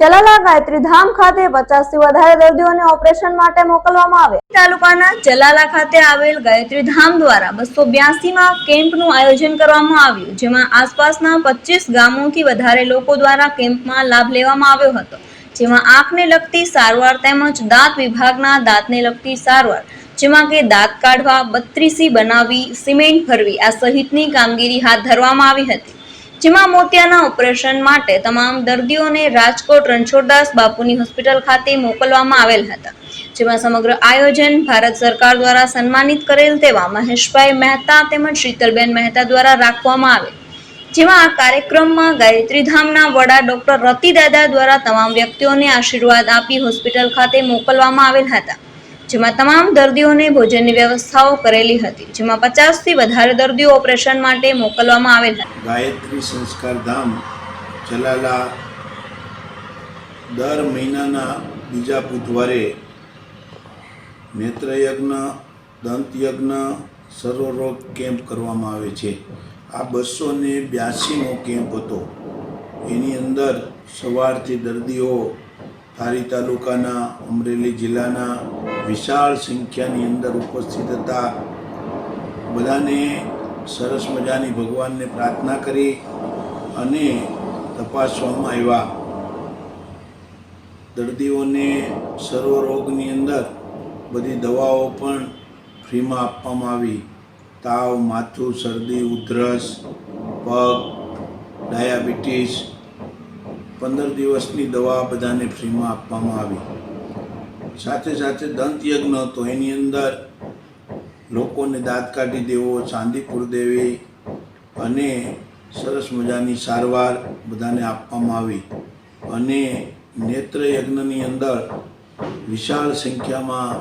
ચલાલા ગાયત્રી ધામ ખાતે પચાસથી વધારે દર્દીઓને ઓપરેશન માટે મોકલવામાં આવે. તાલુકાના ચલાલા ખાતે આવેલ ગાયત્રી ધામ દ્વારા બસો માં કેમ્પનું આયોજન કરવામાં આવ્યું, જેમાં આસપાસના પચીસ ગામોથી વધારે લોકો દ્વારા કેમ્પમાં લાભ લેવામાં આવ્યો હતો. જેમાં આંખને લગતી સારવાર તેમજ દાંત વિભાગના દાંતને લગતી સારવાર, જેમાં કે દાંત કાઢવા, બત્રીસી બનાવવી સિમેન્ટ ભરવી આ સહિતની કામગીરી હાથ ધરવામાં આવી હતી. જેમાં મોતિયાના ઓપરેશન માટે તમામ દર્દીઓને રાજકોટ રણછોડદાસ બાપુની હોસ્પિટલ ખાતે મોકલવામાં આવેલ હતા, જેમાં સમગ્ર આયોજન ભારત સરકાર દ્વારા સન્માનિત કરેલ તેવા મહેશભાઈ મહેતા તેમજ શીતલબેન મહેતા દ્વારા રાખવામાં આવેલ જેમાં આ કાર્યક્રમમાં ગાયત્રીધામના વડા ડોક્ટર રતિદાદા દ્વારા તમામ વ્યક્તિઓને આશીર્વાદ આપી હોસ્પિટલ ખાતે મોકલવામાં આવેલ હતા. જેમાં તમામ દર્દીઓને ભોજનની વ્યવસ્થાઓ કરેલી હતી, જેમાં પચાસથી વધારે દર્દીઓ ઓપરેશન માટે મોકલવામાં આવેલ હતા. ગાયત્રી સંસ્કાર ધામ ચલાલા દર મહિનાના બીજા બુધવારે નેત્રયજ્ઞ, દંતયજ્ઞ, સર્વરોગ કેમ્પ કરવામાં આવે છે. આ બસો ને બ્યાસીનો કેમ્પ હતો. એની અંદર સવારથી દર્દીઓ ધારી તાલુકાના, અમરેલી જિલ્લાના વિશાળ સંખ્યાની અંદર ઉપસ્થિત હતા. બધાને સરસ મજાની ભગવાનને પ્રાર્થના કરી અને તપાસવામાં આવ્યા. દર્દીઓને સર્વરોગની અંદર બધી દવાઓ પણ ફ્રીમાં આપવામાં આવી. તાવ, માથું, શરદી, ઉધરસ, પગ, ડાયાબિટીસ, પંદર દિવસની દવા બધાને ફ્રીમાં આપવામાં આવી. સાથે સાથે દંતયજ્ઞ હતો એની અંદર લોકોને દાંત કાઢી દેવો, ચાંદીપુર દેવી અને સરસ મજાની સારવાર બધાને આપવામાં આવી. અને નેત્ર યજ્ઞની અંદર વિશાળ સંખ્યામાં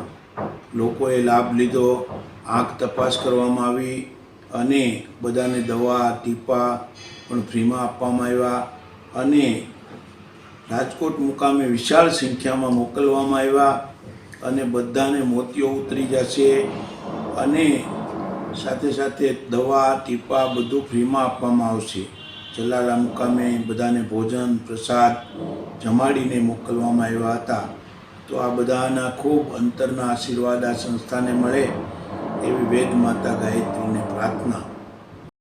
લોકોએ લાભ લીધો, આંખ તપાસ કરવામાં આવી અને બધાને દવા, ટીપા પણ ફ્રીમાં આપવામાં આવ્યા અને રાજકોટ મુકામે વિશાળ સંખ્યામાં મોકલવામાં આવ્યા અને બધાને મોતીઓ ઉતરી જશે અને સાથે સાથે દવા, ટીપા બધું ફ્રીમાં આપવામાં આવશે. જલાલા મુકામે બધાને ભોજન, પ્રસાદ જમાડીને મોકલવામાં આવ્યા હતા. તો આ બધાના ખૂબ અંતરના આશીર્વાદ આ સંસ્થાને મળે એવી વેદ માતા ગાયત્રીને પ્રાર્થના.